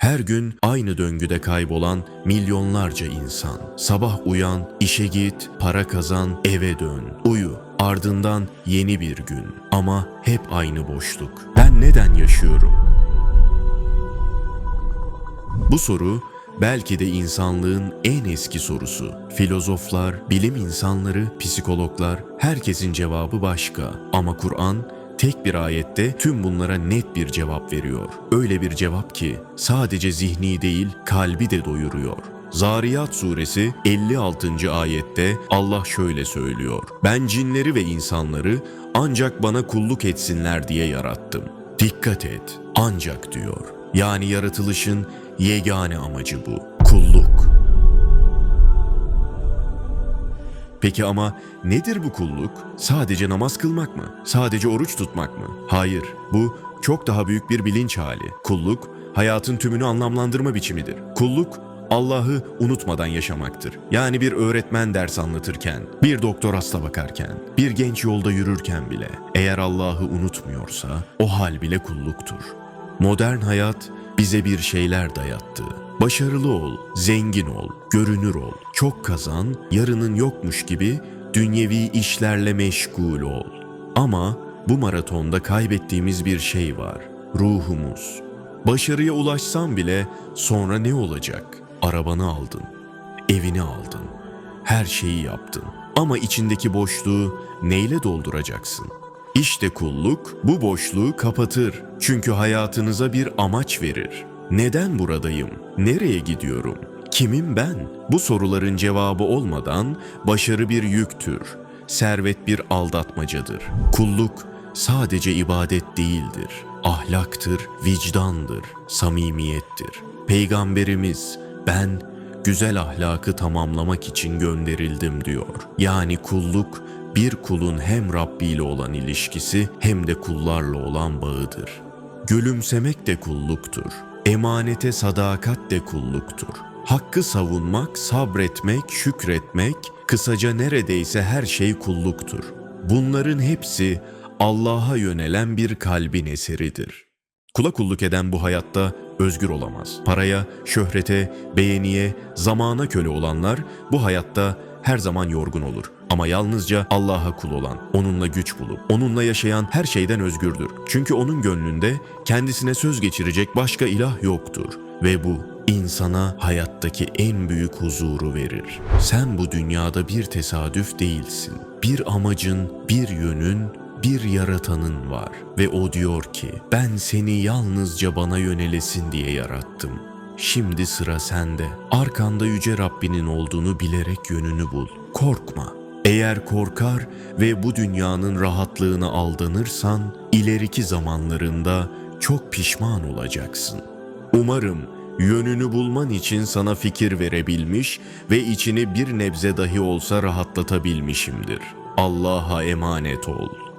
Her gün aynı döngüde kaybolan milyonlarca insan. Sabah uyan, işe git, para kazan, eve dön, uyu. Ardından yeni bir gün ama hep aynı boşluk. Ben neden yaşıyorum? Bu soru belki de insanlığın en eski sorusu. Filozoflar, bilim insanları, psikologlar herkesin cevabı başka ama Kur'an tek bir ayette tüm bunlara net bir cevap veriyor. Öyle bir cevap ki sadece zihni değil kalbi de doyuruyor. Zariyat suresi 56. ayette Allah şöyle söylüyor. Ben cinleri ve insanları ancak bana kulluk etsinler diye yarattım. Dikkat et, ancak diyor. Yani yaratılışın yegane amacı bu. Kulluk. Peki ama nedir bu kulluk? Sadece namaz kılmak mı? Sadece oruç tutmak mı? Hayır, bu çok daha büyük bir bilinç hali. Kulluk, hayatın tümünü anlamlandırma biçimidir. Kulluk, Allah'ı unutmadan yaşamaktır. Yani bir öğretmen ders anlatırken, bir doktor hasta bakarken, bir genç yolda yürürken bile eğer Allah'ı unutmuyorsa o hal bile kulluktur. Modern hayat bize bir şeyler dayattı. Başarılı ol, zengin ol, görünür ol, çok kazan, yarının yokmuş gibi dünyevi işlerle meşgul ol. Ama bu maratonda kaybettiğimiz bir şey var. Ruhumuz. Başarıya ulaşsan bile sonra ne olacak? Arabanı aldın, evini aldın, her şeyi yaptın. Ama içindeki boşluğu neyle dolduracaksın? İşte kulluk bu boşluğu kapatır. Çünkü hayatınıza bir amaç verir. Neden buradayım? Nereye gidiyorum? Kimim ben? Bu soruların cevabı olmadan başarı bir yüktür. Servet bir aldatmacadır. Kulluk sadece ibadet değildir. Ahlaktır, vicdandır, samimiyettir. Peygamberimiz ben güzel ahlakı tamamlamak için gönderildim diyor. Yani kulluk bir kulun hem Rabbi ile olan ilişkisi hem de kullarla olan bağıdır. Gülümsemek de kulluktur. Emanete sadakat de kulluktur. Hakkı savunmak, sabretmek, şükretmek, kısaca neredeyse her şey kulluktur. Bunların hepsi Allah'a yönelen bir kalbin eseridir. Kula kulluk eden bu hayatta özgür olamaz. Paraya, şöhrete, beğeniye, zamana köle olanlar bu hayatta her zaman yorgun olur. Ama yalnızca Allah'a kul olan, onunla güç bulup, onunla yaşayan her şeyden özgürdür. Çünkü onun gönlünde kendisine söz geçirecek başka ilah yoktur. Ve bu insana hayattaki en büyük huzuru verir. Sen bu dünyada bir tesadüf değilsin. Bir amacın, bir yönün, bir yaratanın var ve o diyor ki ben seni yalnızca bana yönelesin diye yarattım. Şimdi sıra sende. Arkanda yüce Rabbinin olduğunu bilerek yönünü bul. Korkma. Eğer korkar ve bu dünyanın rahatlığına aldanırsan ileriki zamanlarında çok pişman olacaksın. Umarım yönünü bulman için sana fikir verebilmiş ve içini bir nebze dahi olsa rahatlatabilmişimdir. Allah'a emanet ol.''